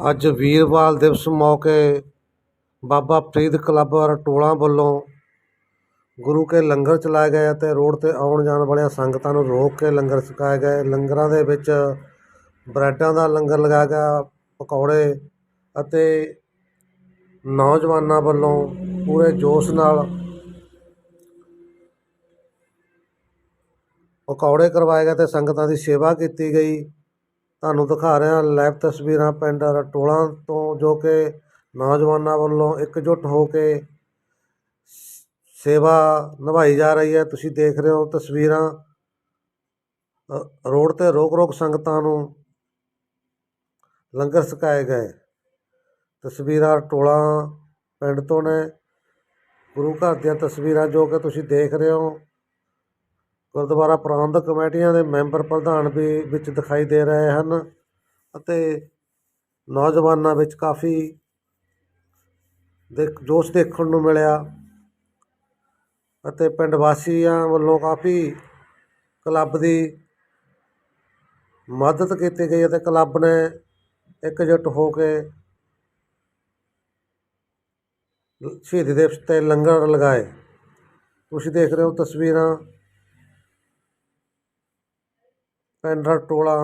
ਅੱਜ ਵੀਰਵਾਲ ਦਿਵਸ ਮੌਕੇ ਬਾਬਾ ਫਰੀਦ ਕਲੱਬ ਰਟੋਲਾ ਵੱਲੋਂ ਗੁਰੂ ਕੇ ਲੰਗਰ ਚਲਾਏ ਗਏ ਅਤੇ ਰੋਡ 'ਤੇ ਆਉਣ ਜਾਣ ਵਾਲੀਆਂ ਸੰਗਤਾਂ ਨੂੰ ਰੋਕ ਕੇ ਲੰਗਰ ਛਕਾਏ ਗਏ। ਲੰਗਰਾਂ ਦੇ ਵਿੱਚ ਬਰੈਡਾਂ ਦਾ ਲੰਗਰ ਲਗਾਇਆ ਗਿਆ, ਪਕੌੜੇ ਅਤੇ ਨੌਜਵਾਨਾਂ ਵੱਲੋਂ ਪੂਰੇ ਜੋਸ਼ ਨਾਲ ਪਕੌੜੇ ਕਰਵਾਏ ਗਏ ਅਤੇ ਸੰਗਤਾਂ ਦੀ ਸੇਵਾ ਕੀਤੀ ਗਈ। ਤੁਹਾਨੂੰ ਦਿਖਾ ਰਿਹਾ ਲਾਈਵ ਤਸਵੀਰਾਂ ਪਿੰਡ ਰਟੋਲਾ ਤੋਂ ਜੋ ਕਿ ਨੌਜਵਾਨਾਂ ਵੱਲੋਂ ਇਕਜੁੱਟ ਹੋ ਕੇ ਸੇਵਾ ਨਿਭਾਈ ਜਾ ਰਹੀ ਹੈ। ਤੁਸੀਂ ਦੇਖ ਰਹੇ ਹੋ ਤਸਵੀਰਾਂ। ਰੋਡ ਤੇ ਰੋਕ ਰੋਕ ਸੰਗਤਾਂ ਨੂੰ ਲੰਗਰ ਛਕਾਏ ਗਏ। ਤਸਵੀਰਾਂ ਟੋਲਾ ਪਿੰਡ ਤੋਂ ਨੇ। ਗੁਰੂ ਘਰ ਦੀਆਂ ਤਸਵੀਰਾਂ ਜੋ ਕਿ ਤੁਸੀਂ ਦੇਖ ਰਹੇ ਹੋ। ਗੁਰਦੁਆਰਾ ਪ੍ਰਬੰਧਕ ਕਮੇਟੀਆਂ ਦੇ ਮੈਂਬਰ ਪ੍ਰਧਾਨ ਵੀ ਵਿੱਚ ਦਿਖਾਈ ਦੇ ਰਹੇ ਹਨ ਅਤੇ ਨੌਜਵਾਨਾਂ ਵਿੱਚ ਕਾਫੀ ਦੇ ਜੋਸ਼ ਦੇਖਣ ਨੂੰ ਮਿਲਿਆ ਅਤੇ ਪਿੰਡ ਵਾਸੀਆਂ ਵੱਲੋਂ ਕਾਫੀ ਕਲੱਬ ਦੀ ਮਦਦ ਕੀਤੀ ਗਈ ਅਤੇ ਕਲੱਬ ਨੇ ਇਕਜੁੱਟ ਹੋ ਕੇ ਸ਼ਹੀਦੀ ਦਿਵਸ 'ਤੇ ਲੰਗਰ ਲਗਾਏ। ਤੁਸੀਂ ਦੇਖ ਰਹੇ ਹੋ ਤਸਵੀਰਾਂ ਪਿੰਡ ਟੋਲਾ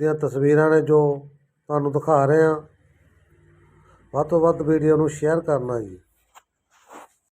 ਦੀਆਂ ਤਸਵੀਰਾਂ ਨੇ ਜੋ ਤੁਹਾਨੂੰ ਦਿਖਾ ਰਹੇ ਹਾਂ। ਵੱਧ ਤੋਂ ਵੱਧ ਵੀਡੀਓ ਨੂੰ ਸ਼ੇਅਰ ਕਰਨਾ ਜੀ।